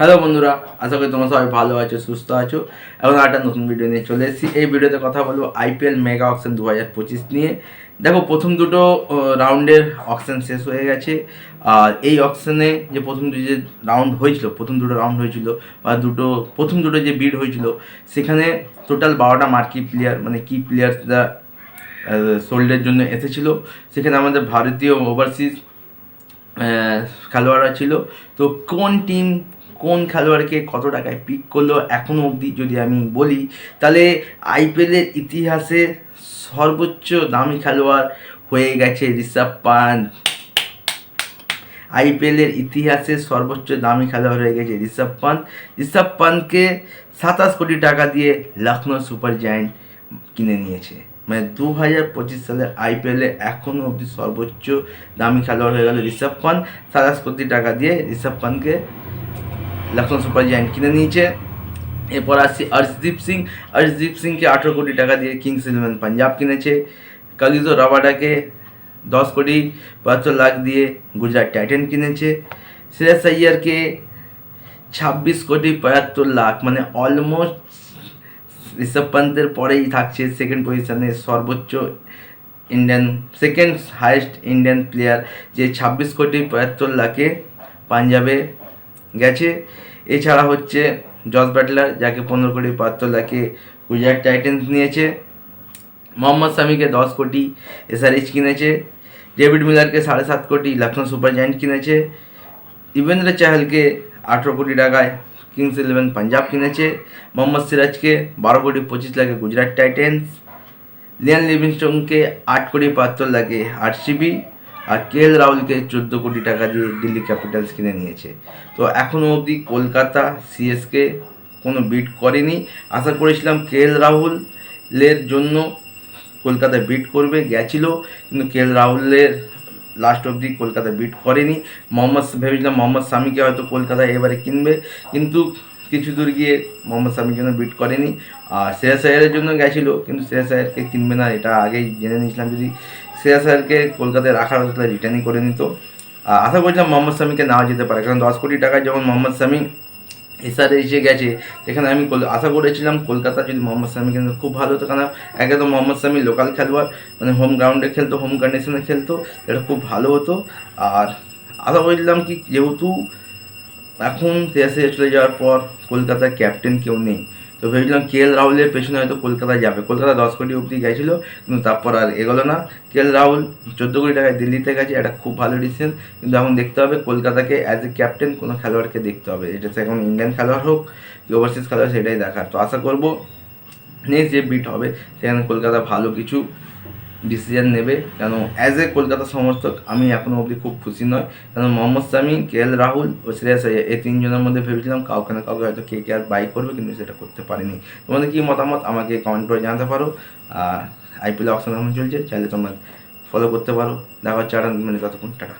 Hello বন্ধুরা, আশা করি তোমরা সবাই ভালো আছো, সুস্থ আছো। এখন একটা নতুন ভিডিও নিয়ে চলে এসেছি। এই ভিডিওতে কথা বলব আইপিএল মেগা অকশন দু হাজার পঁচিশ নিয়ে। দেখো, প্রথম দুটো রাউন্ডের অকশন শেষ হয়ে গেছে। আর এই অকশনে যে প্রথম দুটো যে রাউন্ড হয়েছিল, প্রথম দুটো রাউন্ড হয়েছিল, বা দুটো, প্রথম দুটো যে বিড হয়েছিল, সেখানে টোটাল বারোটা মার্কি প্লেয়ার মানে কি প্লেয়ার্সরা সোল্ডের জন্য এসেছিল। সেখানে আমাদের ভারতীয় ওভারসিজ খেলোয়াড়রা ছিল। তো কোন টিম কোন খেলোয়াড়কে কত টাকায় পিক করল এখনও অবধি যদি আমি বলি, তাহলে আইপিএলের ইতিহাসে সর্বোচ্চ দামি খেলোয়াড় হয়ে গেছে ঋষভ পান্ট। আইপিএলের ইতিহাসে সর্বোচ্চ দামি খেলোয়াড় হয়ে গেছে ঋষভ পান্ট। ঋষভ পান্তকে সাতাশ কোটি টাকা দিয়ে লখনৌ সুপার জায়ান্ট কিনে নিয়েছে। মানে দু হাজার পঁচিশ সালের আইপিএলে এখনও অবধি সর্বোচ্চ দামি খেলোয়াড় হয়ে গেল ঋষভ পান্ট। সাতাশ কোটি টাকা দিয়ে ঋষভ পান্তকে লখনৌ সুপার জায়ান্ট কিনে নিয়েছে। এরপর আসছি অর্শদীপ সিং অর্শদীপ সিংকে আঠেরো কোটি টাকা দিয়ে কিংস ইলেভেন পাঞ্জাব কিনেছে। কালিজো রাবাডাকে দশ কোটি বাহাত্তর লাখ দিয়ে গুজরাট টাইটেন কিনেছে। শ্রেয়াস আইয়ারকে ছাব্বিশ কোটি পঁয়াত্তর লাখ মানে অলমোস্ট ঋষভ পান্তের পরেই থাকছে সেকেন্ড পজিশনে সর্বোচ্চ Indian second highest Indian player যে ছাব্বিশ কোটি পঁয়াত্তর লাখে পাঞ্জাবে গেছে। এছাড়া হচ্ছে জস ব্যাটলার যাকে পনেরো কোটি বাহাত্তর লাখে গুজরাট টাইটেন্স নিয়েছে, মোহাম্মদ শামিকে দশ কোটি এসআরএইচ কিনেছে, ডেভিড মিলারকে সাড়ে সাত কোটি লখনৌ সুপার জায়েন্ট কিনেছে, ইভেন্দ্র চাহালকে আঠেরো কোটি টাকায় কিংস ইলেভেন পাঞ্জাব কিনেছে, মোহাম্মদ সিরাজকে বারো কোটি পঁচিশ লাখে গুজরাট টাইটেন্স, লিয়ান লিভিংস্টোনকে আট কোটি বাহাত্তর লাখে আরসিবি আর কে এল রাহুলকে চোদ্দ কোটি টাকা দিয়ে দিল্লি ক্যাপিটালস কিনে নিয়েছে? তো এখনও অবধি কলকাতা সিএসকে কোনো বিট করেনি। আশা করেছিলাম কে এল রাহুলের জন্য কলকাতা বিট করবে, গেছিল, কিন্তু কে এল রাহুলের লাস্ট অবধি কলকাতা বিট করেনি। মোহাম্মদ ভেবেছিলাম মোহাম্মদ শামিকে হয়তো কলকাতায় এবারে কিনবে, কিন্তু কিছু দূর গিয়ে মোহাম্মদ শামির জন্য বিট করেনি। আর শ্রেয়াস আয়ারের জন্য গেছিল, কিন্তু শ্রেয়াস আয়ারকে কিনবে না, এটা আগেই জেনে নিয়েছিলাম যদি শ্রেয়াস আয়ারকে কলকাতায় রাখার হতো তাহলে রিটার্নই করে নিত। আশা করছিলাম মোহাম্মদ শামিকে নেওয়া যেতে পারে, কারণ দশ কোটি টাকায় যখন মোহাম্মদ শামি এসআরে এসে গেছে, সেখানে আমি আশা করেছিলাম কলকাতা যদি মোহাম্মদ শামি কিন্তু খুব ভালো হতো, কারণ একে তো মোহাম্মদ শামি লোকাল খেলোয়াড় মানে হোম গ্রাউন্ডে খেলতো হোম কন্ডিশনে খেলতো, এটা খুব ভালো হতো। আর আশা করেছিলাম কি, যেহেতু এখন দেশে চলে যাওয়ার পর কলকাতার ক্যাপ্টেন কেউ নেই তো ভেবেছিলাম কে এল রাহুলের পেছনে হয়তো কলকাতা যাবে। কলকাতা দশ কোটি অবধি গেছিল, কিন্তু তারপর আর এগোলো না। কে এল রাহুল চোদ্দ কোটি টাকায় দিল্লিতে গেছে, এটা খুব ভালো ডিসিশন কিন্তু এখন দেখতে হবে, কলকাতাকে অ্যাজ এ ক্যাপ্টেন কোনো খেলোয়াড়কে দেখতে হবে। এটা সে এখন ইন্ডিয়ান খেলোয়াড় হোক কি ওভারসিজ খেলোয়াড়, সেটাই দেখার। তো আশা করব নেক্সট যে বিট হবে, সেখানে কলকাতা ভালো কিছু ডিসিশন নেবে। কেন অ্যাজ এ কলকাতা সমর্থক, আমি এখনও অবধি খুব খুশি নয় কেন, মোহাম্মদ শামি কে এল রাহুল ও শ্রেয়াস এই তিনজনের মধ্যে ভেবেছিলাম কাউকে না কাউকে হয়তো কে কে আর বাই করবে, কিন্তু সেটা করতে পারিনি। তোমাদের কী মতামত? আমাকে কমেন্ট করে জানাতে পারো। আর আইপিএল অপশন এখন চলছে, চাইলে তোমরা ফলো করতে পারো। দেখা হচ্ছে আর মানে ততক্ষণ, টাটা।